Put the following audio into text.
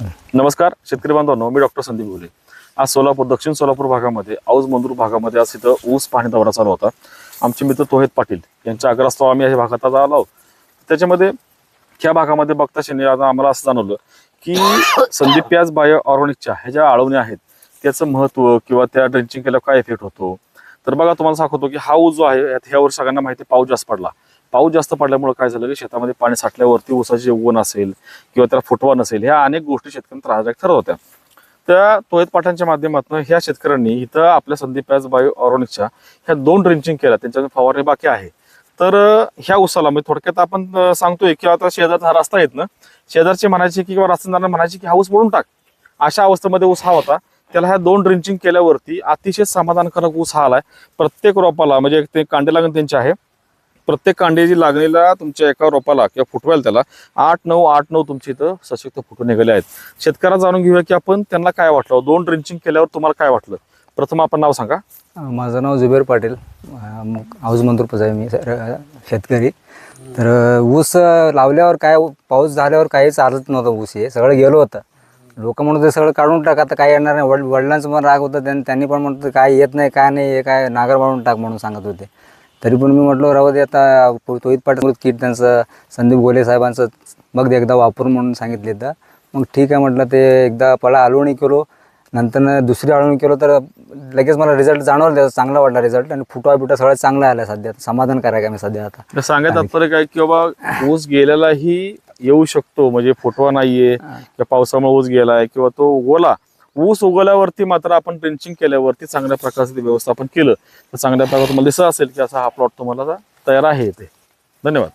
नमस्कार शेतकरी बांधवांनो मी डॉक्टर संदीप बोले आज सोलापूर दक्षिण सोलापूर भागामध्ये औज मंदूर भागामध्ये आज इथं ऊस पाणी दौरा चालू होता. आमचे मित्र तोहेत पाटील यांच्या आग्रहास्तव आम्ही या भागात आज आलो त्याच्यामध्ये ह्या भागामध्ये बघता शेने आता आम्हाला असं जाणवलं की संदीप प्याज बायो ऑर्गॅनिकच्या ह्या ज्या आळवण्या आहेत त्याचं महत्त्व किंवा त्या ड्रेंचिंग केल्यावर काय इफेक्ट होतो? तर बघा तुम्हाला सांगतो की हा ऊस जो आहे यात ह्या वर्षी सगळ्यांना माहिती पाऊस जास्त पडला. पाऊस जास्त पडल्यामुळे काय झालं की शेतामध्ये पाणी साठल्यावरती ऊसाची उगवण असेल किंवा त्याला फुटवा नसेल ह्या अनेक गोष्टी शेतकऱ्यांना त्रासदायक ठरत होत्या. त्या तोहित पाठांच्या माध्यमातून ह्या शेतकऱ्यांनी इथं आपल्या संदीप पॅज बायो ऑर्गॅनिकच्या ह्या दोन ड्रिंचिंग केल्या त्यांच्याकडे फवारणी बाकी आहे. तर ह्या ऊसाला म्हणजे थोडक्यात आपण सांगतोय की आता शेजारचा हा रस्ता येत ना शेजारचे म्हणायचे की किंवा रस्तेदार म्हणायचे की हा ऊस मोडून टाक. अशा अवस्थेमध्ये ऊस हा होता. त्याला ह्या दोन ड्रिंचिंग केल्यावरती अतिशय समाधानकारक ऊस हा आलाय. प्रत्येक रोपाला म्हणजे ते कांडे लागण त्यांचे आहे. प्रत्येक कांड्याची लागणीला तुमच्या एका रोपाला किंवा फुटवायला त्याला आठ नऊ आठ नऊ तुमची इथं सशक्त फुटून निघाले आहेत. शेतकऱ्याला जाणून घेऊया की आपण त्यांना काय वाटलं? दोन ड्रिंचिंग केल्यावर तुम्हाला काय वाटलं? प्रथम आपण नाव सांगा. माझं नाव जुबेर पाटील. मग हाऊस मंत्रपच आहे मी सर- शेतकरी. तर ऊस लावल्यावर काय पाऊस झाल्यावर काही चालत नव्हतं ऊस हे. सगळं गेलो होतं. लोक म्हणत होते सगळं काढून टाक आता काय येणार नाही. वड वडिलांचं पण राग होतं त्यांनी त्यांनी पण म्हणत काय येत नाही काय नाही हे काय नागर वाढून टाक म्हणून सांगत होते. तरी पण मी म्हटलं राहू दे आता तोहित पाटील किट त्यांचं संदीप गोले साहेबांचं मग एकदा वापरून म्हणून सांगितले तर मग ठीक आहे म्हटलं ते एकदा पळा आळवणी केलो. नंतर दुसरी आळवणी केलो तर लगेच मला रिझल्ट जाणवला त्याचा चांगला वाटला रिझल्ट आणि फुटवा बिटवा सगळं चांगलं आलं सध्या. समाधान करायचं मी सध्या आता. सांगायचं तात्पर्य काय की बाबा ऊस गेलेलाही येऊ शकतो म्हणजे फुटवा नाहीये किंवा पावसामुळे ऊस गेलाय किंवा तो उगवला ऊस उगवल्यावरती मात्र आपण ट्रेंचिंग केल्यावरती चांगल्या प्रकारचं ते व्यवस्थापन केलं. तर चांगल्या प्रकारे तुम्हाला दिसत असेल की असा हा प्लॉट तुम्हाला तयार आहे इथे. धन्यवाद.